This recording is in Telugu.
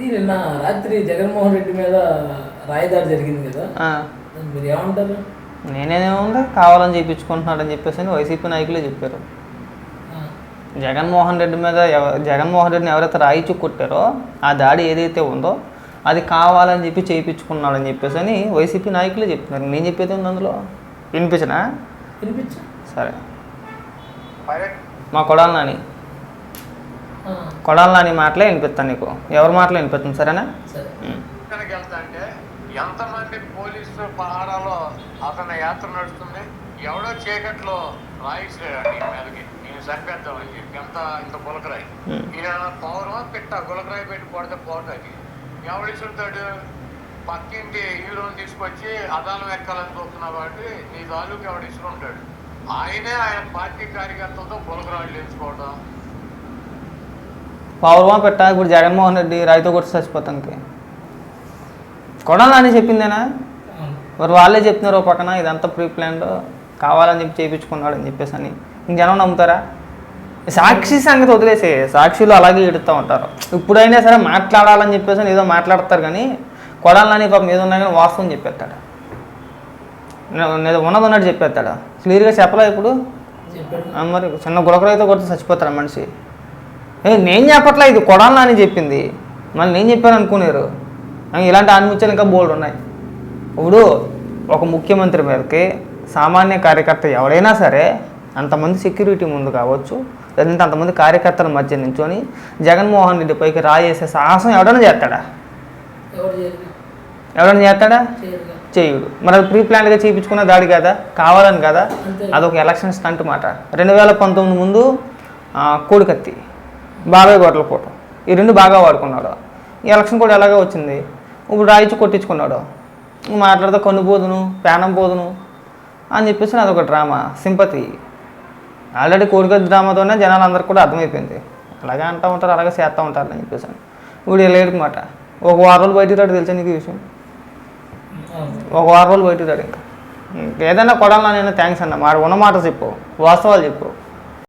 ఇది నిన్న రాత్రి జగన్మోహన్ రెడ్డి మీద రాయదాడి జరిగింది కదా. మీరు ఏమంటారు? కావాలని చేయించుకుంటున్నాడని చెప్పేసి అని వైసీపీ నాయకులే చెప్పారు. జగన్మోహన్ రెడ్డి మీద జగన్మోహన్ రెడ్డిని ఎవరైతే రాయిచు కొట్టారో ఆ దాడి ఏదైతే ఉందో అది కావాలని చెప్పి చేయించుకున్నాడని చెప్పేసి అని వైసీపీ నాయకులే చెప్తున్నారు. నేను చెప్పేది ఉంది అందులో? వినిపించనా? వినిపించు. సరే. మా కొడాలి నాని ఆ, కొడాలి నాని మాటలే వినిపిస్తాను నీకు. ఎవరి మాటలు వినిపిస్తుంది సరేనా? వెళ్తాంటే ఎంతమంది పోలీసు పహారాలో అతని యాత్ర నడుస్తుంది? ఎవడో చీకట్లో రాయిస్తాడు ఈ మీదకి. నేను చంపేద్దామని చెప్పి. ఎంత ఇంత గులకరాయి. ఈయన పిట్ట? గులకరాయి పెట్టి కొడితే పక్కింటి హీరోని తీసుకొచ్చి అదాలం ఎక్కాలని చూస్తున్నా కాబట్టి నీ తాలూకు ఎవడు ఇసుకుంటాడు? ఆయనే ఆయన పార్టీ కార్యకర్తలతో గులకరాళ్ళు ఎంచుకోవడం పౌర్వా పెట్టా ఇప్పుడు జగన్మోహన్ రెడ్డి రైతు కొట్టి చచ్చిపోతానికి. కొడాలి నాని చెప్పిందేనా. మరి వాళ్ళే చెప్తున్నారు పక్కన ఇదంతా ప్రీ ప్లాన్డ్ కావాలని చెప్పి చేయించుకున్నాడు అని చెప్పేసి అని. ఇంక జనం నమ్ముతారా? సాక్షి సంగతి వదిలేసే సాక్షులు అలాగే ఎడుతూ ఉంటారు. ఇప్పుడైనా సరే మాట్లాడాలని చెప్పేసి ఏదో మాట్లాడతారు కానీ కొడాలని పాపం ఏదో ఉన్నా కానీ వాస్తవం చెప్పేస్తాడు. నేను ఉన్నది ఉన్నట్టు చెప్పేస్తాడు. క్లియర్గా చెప్పలే ఇప్పుడు? మరి చిన్న గులకరైతే కొడితే చచ్చిపోతాడు మనిషి. నేను చెప్పట్లే ఇది కొడాలని అని చెప్పింది. మళ్ళీ నేను చెప్పాను అనుకున్నారు ఇలాంటి ఆన్ముత్యాలు ఇంకా బోల్డ్ ఉన్నాయి. ఇప్పుడు ఒక ముఖ్యమంత్రి మీదకి సామాన్య కార్యకర్త ఎవడైనా సరే అంతమంది సెక్యూరిటీ ముందు కావచ్చు లేదంటే అంతమంది కార్యకర్తల మధ్య నించొని జగన్మోహన్ రెడ్డి పైకి రాయేసే సాహసం ఎవడైనా చేస్తాడా? ఎవరు చేయరు ఎవడైనా చేస్తాడా? చేయుడు. మరి అది ప్రీ ప్లాన్గా చేయించుకున్న దాడి కదా? కావాలని కదా? అదొక ఎలక్షన్ స్టంట్ మాట. రెండు వేల పంతొమ్మిది ముందు కోడికత్తి. బాబాయ్ గొడవల ఫోటో ఈ రెండు బాగా వాడుకున్నాడు. ఈ ఎలక్షన్ కూడా ఎలాగో వచ్చింది. ఇప్పుడు రాయిచి కొట్టించుకున్నాడు. మాట్లాడితే కన్ను పోదును ప్రాణం పోదును అని చెప్పేసి అదొక డ్రామా సింపతి. ఆల్రెడీ కోడికత్తి డ్రామాతోనే జనాలు అందరికి కూడా అర్థమైపోయింది. అలాగే అంటూ ఉంటారు అలాగే చేస్తూ ఉంటారు అని చెప్పేసి ఇప్పుడు మాట ఒక వారం రోజులు బయటికి రాడు తెలుసా నీకు విషయం. ఒక వారం రోజులు బయటకు రాడు ఇంకా. ఏదైనా కొడాలని నేను థ్యాంక్స్ అన్న. మాట ఉన్న మాట చెప్పు. వాస్తవాలు చెప్పు.